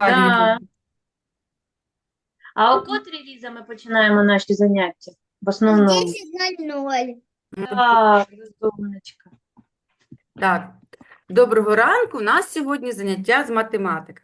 Да. А о котрій, Ліза, ми починаємо наші заняття? В основному. 10.00. Так, розумничка. Так, доброго ранку. У нас сьогодні заняття з математики.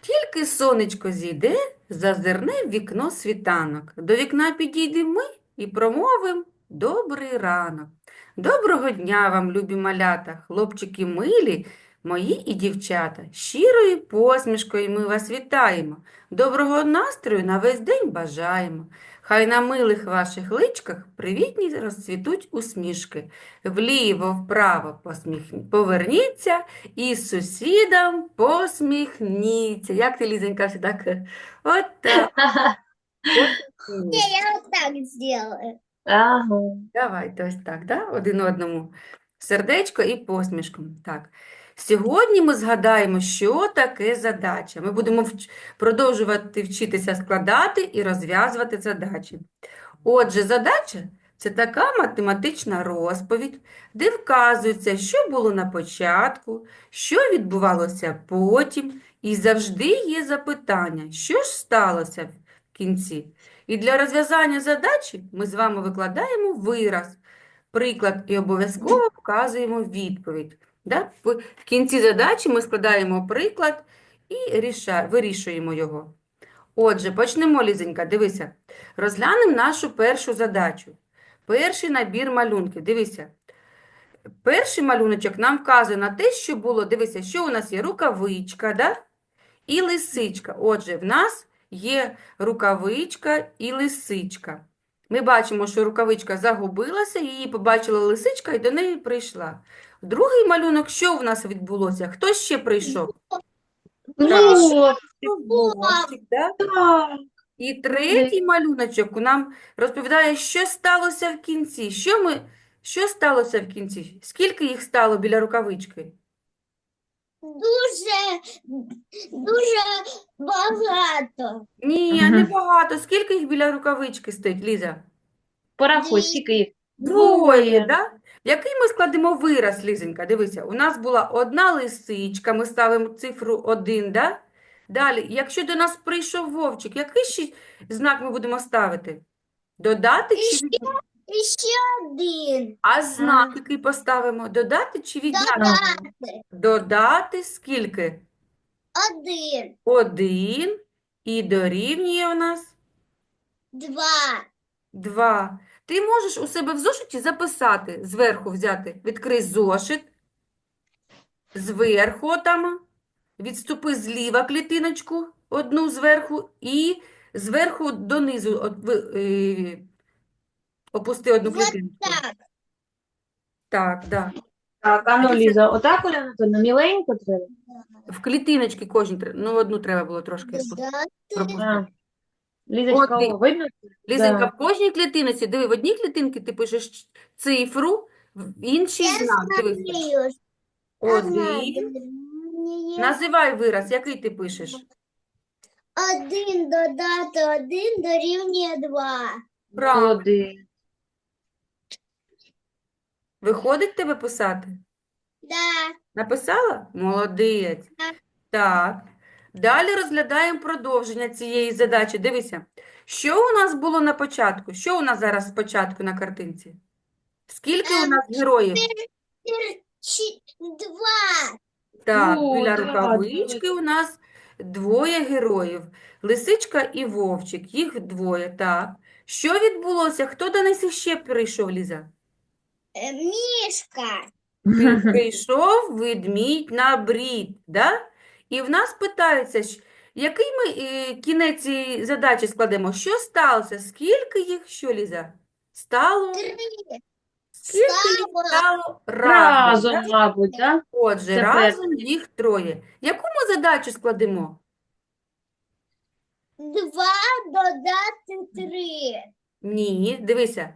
Тільки сонечко зійде, зазирне в вікно світанок. До вікна підійдемо ми і промовимо добрий ранок. Доброго дня вам, любі малята, хлопчики милі, мої і дівчата. Щирою посмішкою ми вас вітаємо. Доброго настрою на весь день бажаємо. Хай на милих ваших личках привітні розцвітуть усмішки. Вліво, вправо посміх... поверніться і з сусідам посміхніться. Як ти, Лізенька, все так? От так. Не, я вот так сделаю. Ага. Давайте ось так, да? Один одному. Сердечко і посмішку. Так. Сьогодні ми згадаємо, що таке задача. Ми будемо вч- продовжувати вчитися складати і розв'язувати задачі. Отже, задача це така математична розповідь, де вказується, що було на початку, що відбувалося потім, і завжди є запитання, що ж сталося в кінці. І для розв'язання задачі ми з вами викладаємо вираз, приклад і обов'язково вказуємо відповідь. Да? В кінці задачі ми складаємо приклад і ріша- вирішуємо його. Отже, почнемо, Лізенька, дивися. Розглянемо нашу першу задачу. Перший набір малюнків. Дивися. Перший малюночок нам вказує на те, що було. Дивися, що у нас є рукавичка, да? і лисичка. Отже, в нас є рукавичка і лисичка. Ми бачимо, що рукавичка загубилася, її побачила лисичка і до неї прийшла. Другий малюнок, що в нас відбулося? Хто ще прийшов? Вовчик, Вовчик, да? І третій малюночок нам розповідає, що сталося в кінці. Що ми, що сталося в кінці? Скільки їх стало біля рукавички? Дуже, дуже багато. Ні, Мгм. небагато. Скільки їх біля рукавички стоїть, Ліза? Порахуй, скільки їх? Двоє, Двоє. Да? Який ми складемо вираз, Лізенька? Дивися, у нас була одна лисичка, ми ставимо цифру 1, да? Далі, якщо до нас прийшов вовчик, який ще знак ми будемо ставити? Додати чи Ще. І ще один. А знак який поставимо? Додати чи відняти? Додати. Додати скільки? Один. Один. І дорівнює у нас Два. 2. Ти можеш у себе в зошиті записати, зверху взяти. Відкрий зошит, зверху там, відступи зліва клітиночку, одну зверху, і зверху донизу от, е, опусти одну Вот клітиночку. так. Так, да. Так, а ну, Ліза, отак, Анатольовна, міленько треба? В клітиночки кожній, тре- ну одну треба було трошки спустити. Пропустити. Лізочка, От о, видно? Лізенька, Да. в кожній клітиночці, диви, в одній клітинці ти пишеш цифру, в іншій знак. Знаю. Один. Один. Називай вираз, який ти пишеш? Один додати один дорівнює два. Правильно. Один. Виходить тебе писати? Да. Написала? Молодець. Так. Так. Далі розглядаємо продовження цієї задачі. Дивися, що у нас було на початку? Що у нас зараз спочатку на картинці? Скільки у нас героїв? Два. Так, біля рукавички у нас двоє героїв. Лисичка і вовчик, їх двоє, так. Що відбулося? Хто до нас іще прийшов, Ліза? Е, Мішка. Прийшов ведмідь на брід, да? І в нас питаються, який ми е, кінець цієї задачі складемо? Що сталося? Скільки їх, що, Ліза? Стало? Три. Скільки їх Стало. разом, Разом, мабуть, так? Отже, разом їх троє. Яку ми задачу складемо? Два додати три. Ні, дивися.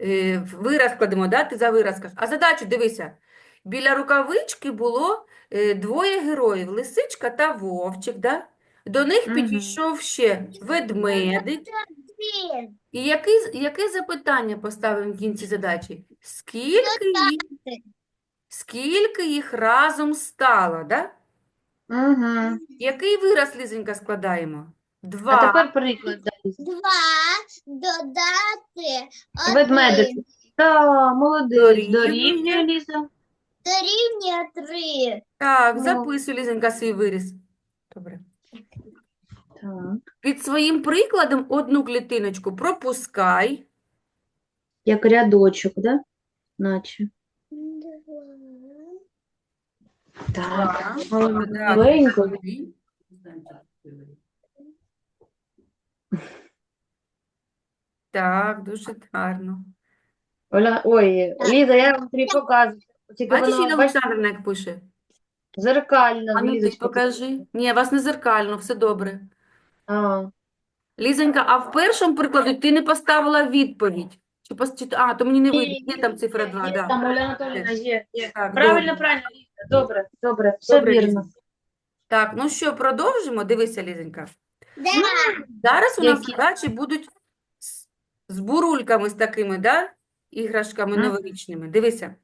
Е, Вираз складемо, да? Ти за вираз кажеш. А задачу дивися. Біля рукавички було е, двоє героїв, лисичка та вовчик, да? До них Мгм. підійшов ще ведмедик. І який, яке запитання поставимо в кінці задачі? Скільки їх, скільки їх разом стало, да? Угу. Який вираз, Лізенька, складаємо? А Два. тепер приклад. дай. Два додати Ведмедик. один Та, молодець. Дорівнює. Дорівнює, Ліза. Дорівнює три. Так, Ну. записуй, Лізенька, свій виріз. Добре. Так. Під своїм прикладом одну клітиночку пропускай. Як рядочок, да? Наче. Так. Так, Маленько. Так, дуже гарно. Оля, ой, Ліза, я вам тобі показую. Тільки Бачиш, воно, Інна бачиш, Олександрівна, як пише? зеркально, А ну ти Лізочка. покажи. Ні, у вас не зеркально, все добре. А, Лізонька, а в першому прикладі ти не поставила відповідь. Чи пос... чи- А, то мені не вийде. Є там цифра 2, є да. там Оля Анатоліївна, є, є. Так, Правильно, добре. правильно, Ліза, добре, добре, все Добре, вірно. Так, ну що, продовжимо? Дивися, Лізонька. Да. Зараз у нас Які? задачі будуть з, з бурульками з такими, да? Іграшками Мгм. новорічними. Дивися.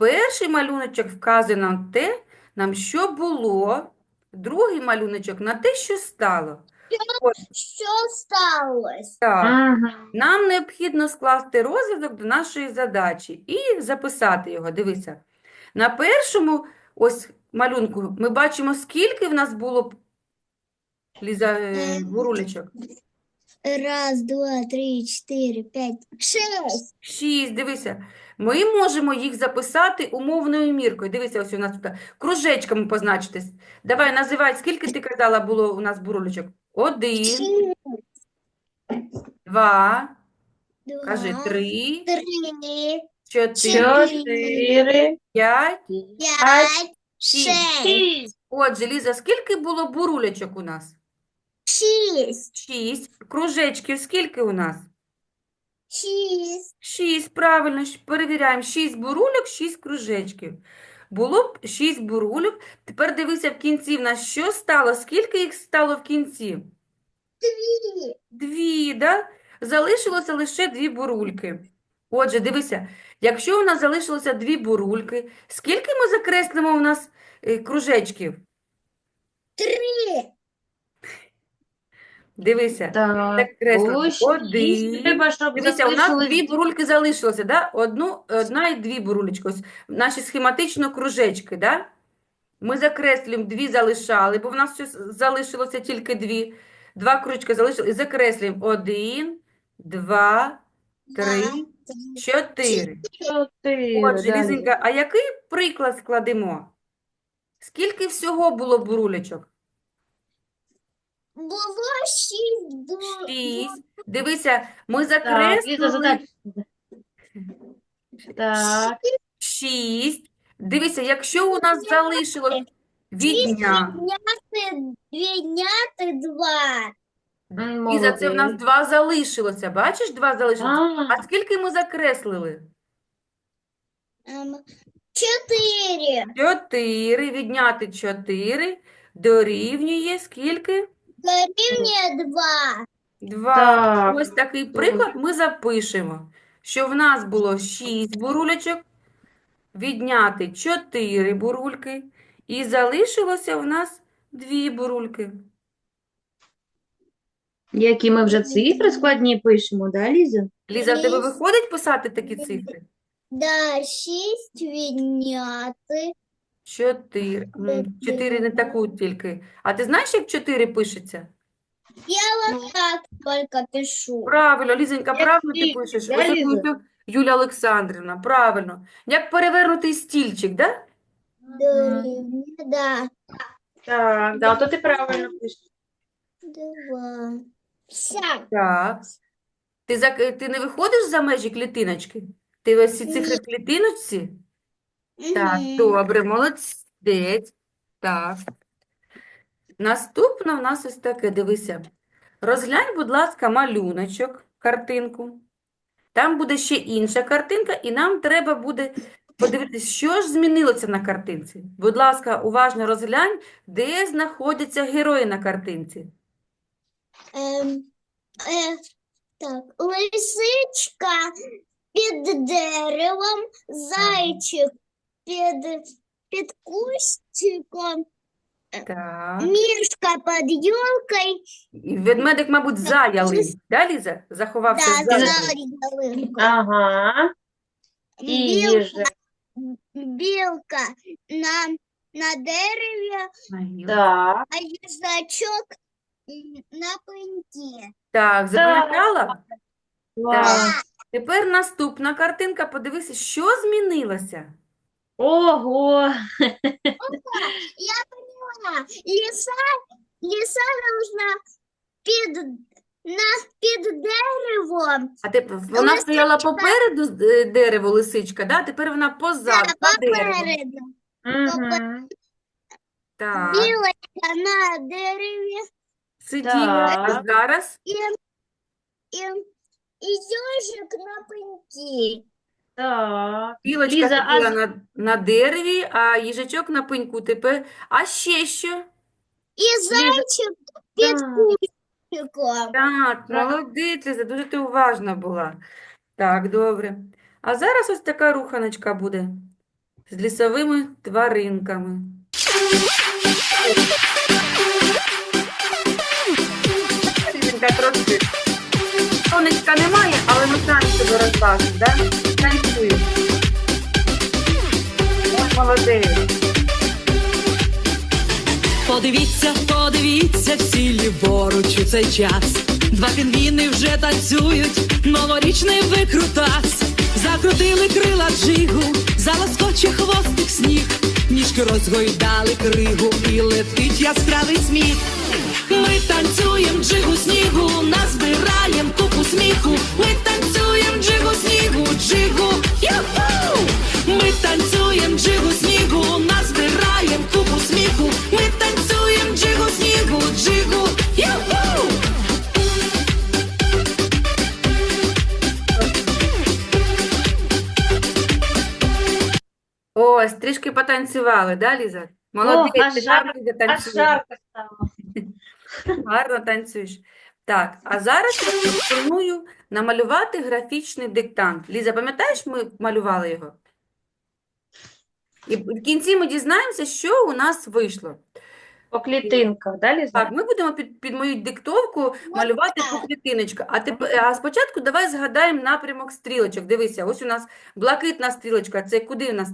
Перший малюночок вказує нам те, нам що було. Другий малюночок на те, що стало. Що сталося? Так. Ага. Нам необхідно скласти розв'язок до нашої задачі і записати його. Дивися. На першому ось малюнку ми бачимо, скільки в нас було Ліза е, Е, бурулечок. Раз, два, три, чотири, п'ять, шесть. Шість, дивися. Ми можемо їх записати умовною міркою. Дивися, ось у нас тут кружечками позначитись. Давай, називай, скільки ти казала було у нас бурулечок? Один, Шість, два, кажи, три, три, чотири, Чотири, п'ять, п'ять, шість. шесть. Отже, Ліза, скільки було бурулечок у нас? Шість, Шість. Кружечків скільки у нас? шість. Шість, правильно, щ- перевіряємо. Шість бурульок, шість кружечків. Було б шість бурульок. Тепер дивися в кінці в нас що стало? Скільки їх стало в кінці? Дві. Дві, да? Залишилося лише дві бурульки. Отже, дивися, якщо у нас залишилося дві бурульки, скільки ми закреслимо у нас е, кружечків? Три. Дивися. Так, шість. Один. Треба, щоб Дивіться, у нас залишилось дві бурульки залишилося, да? Одну, одна і дві бурулечки. Ось наші схематично кружечки, да? Ми закреслюємо, дві залишали, бо в нас щось залишилося тільки дві. Два кружечки залишили і закреслюємо. Один, два, три, чотири. чотири. Отже, далі. Лізенька, а який приклад складемо? Скільки всього було бурулечок? Було шість. бу- Шість. Дивися, ми Так, Ліза, закреслили задача. Так, шість. Дивися, якщо у нас залишилось відня, Відняти, відняти два. м, і за це в нас молодець. два залишилося. Бачиш, два залишилося? А, А скільки ми закреслили? Ем, Чотири. Чотири. Відняти чотири дорівнює скільки? Дорівнює два. Два. Так. Ось такий приклад ми запишемо, що в нас було шість бурулечок, відняти чотири бурульки, і залишилося в нас дві бурульки. які ми вже цифри складні пишемо, да, Ліза? Ліза, в тебе Шість. виходить писати такі цифри? Да, шість відняти. Чотири. М, Чотири не таку тільки. А ти знаєш, як чотири пишеться? Я вот так только пишу. Правильно, Лізонька, Як правильно ти пишеш. да, Ось Ліза? Юлія Олександрівна, правильно. Як перевернутий стільчик, да? Да. Так, да, то ти правильно пишеш. Два. Так. Ти, за, ти не виходиш за межі клітиночки? Ти ось ці цифри в клітиночці? Так, добре, молодець. Так. Наступне в нас ось таке, дивися. Розглянь, будь ласка, малюночок, картинку. Там буде ще інша картинка, і нам треба буде подивитися, що ж змінилося на картинці. Будь ласка, уважно розглянь, де знаходяться герої на картинці. Ем, е, так, лисичка під деревом, зайчик під, під кустиком, Так. Мишка под елкой. І ведмедик, мабуть, за ялинку. Да, Ліза? Заховався Да, за за ялинку. ялинку. Ага. І Белка, їжа. белка на, на дереве, На. Так. а їжачок м, на пеньке. Так, запам'ятала? Так. Тепер наступна картинка. Подивися, що змінилося. Ого. Я поняла. Лиса, лиса должна під, на, під деревом. А тепер вона стояла попереду з- е, дерева, лисичка, да? Тепер вона позаду, деревом. попереду. Так, Білочка на дереві сиділа. Так. Зараз і, і, і йожик на пеньки. Так. білочка Ліза, а сиділа на, на дереві, а їжачок на пеньку тепер. А ще що? І зайчик під Так. кущиком. Так, молодець, Ліза, дуже ти уважна була. Так, добре. А зараз ось така руханочка буде з лісовими тваринками. Трошки сонечка немає, але ми самі себе розважимо, да? Молодець. Подивіться, подивіться всі ліворуч у цей час. Два пінгвіни вже танцюють, новорічний викрутас. Закрутили крила джигу, залоскоче хвостик сніг, ніжки розгойдали кригу і летить яскравий сміх. Ми танцюєм трішки потанцювали, да, Ліза? Молодець, аж ти гарно жарко стало. Гарно танцюєш. Так, а зараз я пропоную намалювати графічний диктант. Ліза, пам'ятаєш, ми малювали його? І в кінці ми дізнаємося, що у нас вийшло. По клітинках, да, Ліза? Так, ми будемо під, під мою диктовку малювати по клітиночках. А, тепер, а спочатку давай згадаємо напрямок стрілочок. Дивися, ось у нас блакитна стрілочка. Це куди у нас?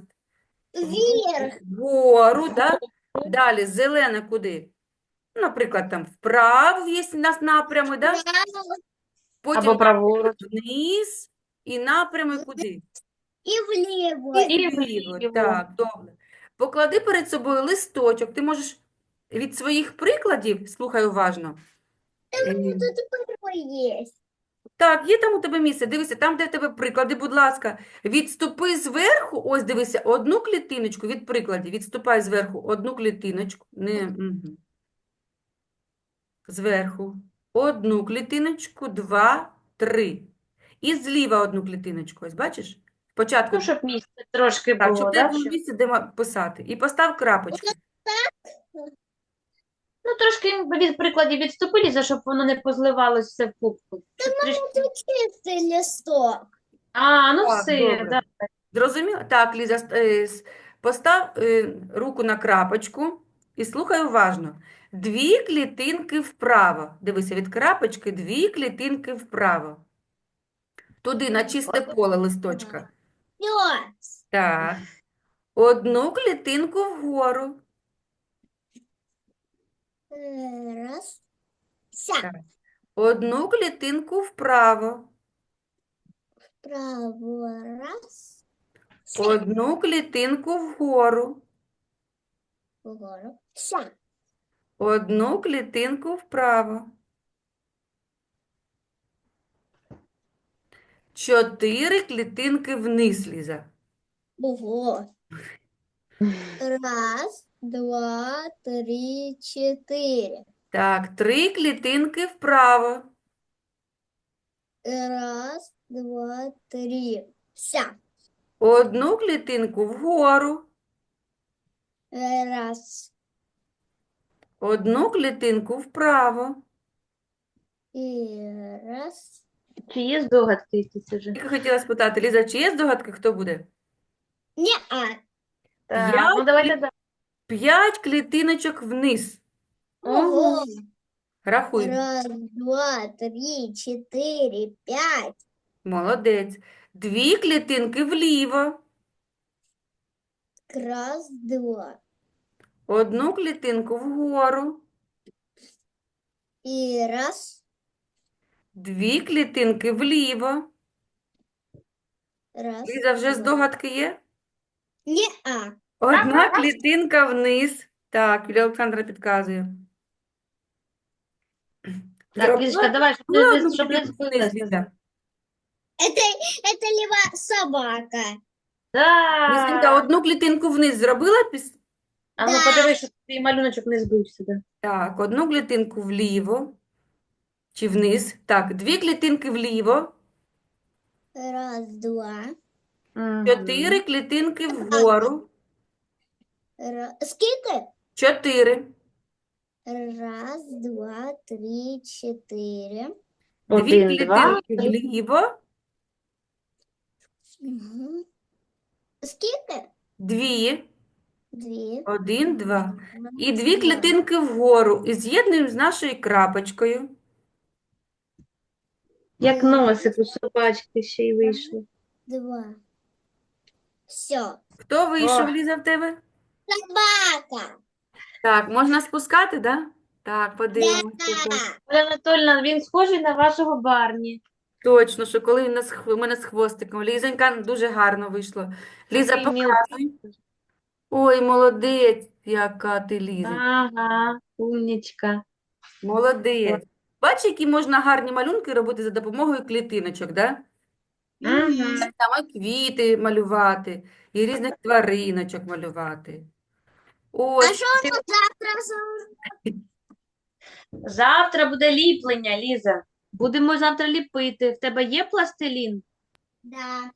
Вверх. Вгору, да? Далі зелена куди? Ну, Наприклад, там вправо є у нас напрями, да? Потім Або праворуч. вниз і напрями куди? і вліво. І Вліво. вліво. Так, добре. Поклади перед собою листочок. Ти можеш від своїх прикладів, слухай уважно. Е, Тут перо є. Так, є там у тебе місце. Дивися, там, де в тебе приклади, будь ласка, відступи зверху. Ось дивися, одну клітиночку від прикладів. Відступай зверху одну клітиночку. Не, мгм. Зверху. Одну клітиночку, два, три. І зліва одну клітиночку. Ось бачиш? Спочатку Ну, щоб місце трошки так, було, щоб да? було щоб- місце, де писати. І постав крапочку. Ну, трошки від прикладів відступи, Ліза, щоб воно не позливалось все в кубку. Щоб трішки- Тут чистий листок. А, ну Так, все, добре. да. Зрозуміло? Так, Ліза, ст- е, с- постав е, руку на крапочку і слухай уважно. Дві клітинки вправо. Дивися, від крапочки дві клітинки вправо. Туди на чисте поле листочка. Все. Так. Одну клітинку вгору. Раз. Вся. Так. Одну клітинку вправо. Право. Раз. Вся. Одну клітинку вгору. Вгору. Вся. Одну клітинку вправо. Чотири клітинки вниз, Ліза. Ого. Раз, два, три, четыре. Так, три клітинки вправо. Раз, два, три. Вся. Одну клітинку вгору. Раз. Одну клітинку вправо. І раз. Чи є здогадки якісь уже? Тільки хотіла спитати, Ліза, чи є здогадки, хто буде? Не-а. Так, Я ну давайте да- 5 клітиночок вниз. Ого. Рахуй. Раз, два, три, четыре, пять. Молодець. Дві клітинки вліво. Раз, два. Одну клітинку вгору. И раз, Дві клітинки вліво. раз. Ліза, вже два. здогадки є? Не-а. Одна клітинка вниз. Так, Юлія Олександра підказує. Так, Лізочка, давай, щоб не, щоб не збилася. Ліза. Это, это либо собака. Лізонька, Так. одну клітинку вниз зробила? піс- А ну подивись, щоб твій малюночок не збився. Да. Так, одну клітинку вліво. Чи вниз? Так, дві клітинки вліво. Раз, два. Мгм. Чотири клітинки вгору. Ра... Сколько? Чотири. Раз, два, три, четыре. Дві Один, два. клітинки вліво. Угу. Сколько? Дві. Две. Один, два. І дві клітинки вгору. І з'єднуємо з нашою крапочкою. Як носик у собачки ще й вийшло. Два. Все. Хто вийшов. Ліза, в тебе? Собака. Так, можна спускати, да? Так, подивимося. Да. Оля Анатольовна, він схожий на вашого Барні. Точно, що коли він нас, хв- у мене з хвостиком. Лізонька дуже гарно вийшло. Ліза, Такий мілкий. показуй. Ой, молодець, яка ти, Ліза. Ага, умнічка. Молодець. Бачиш, які можна гарні малюнки робити за допомогою клітиночок, да? Мгм. Там і квіти малювати, і різних твариночок малювати. А що ти- завтра Завтра буде ліплення, Ліза. Будемо завтра ліпити. В тебе є пластилін? Да.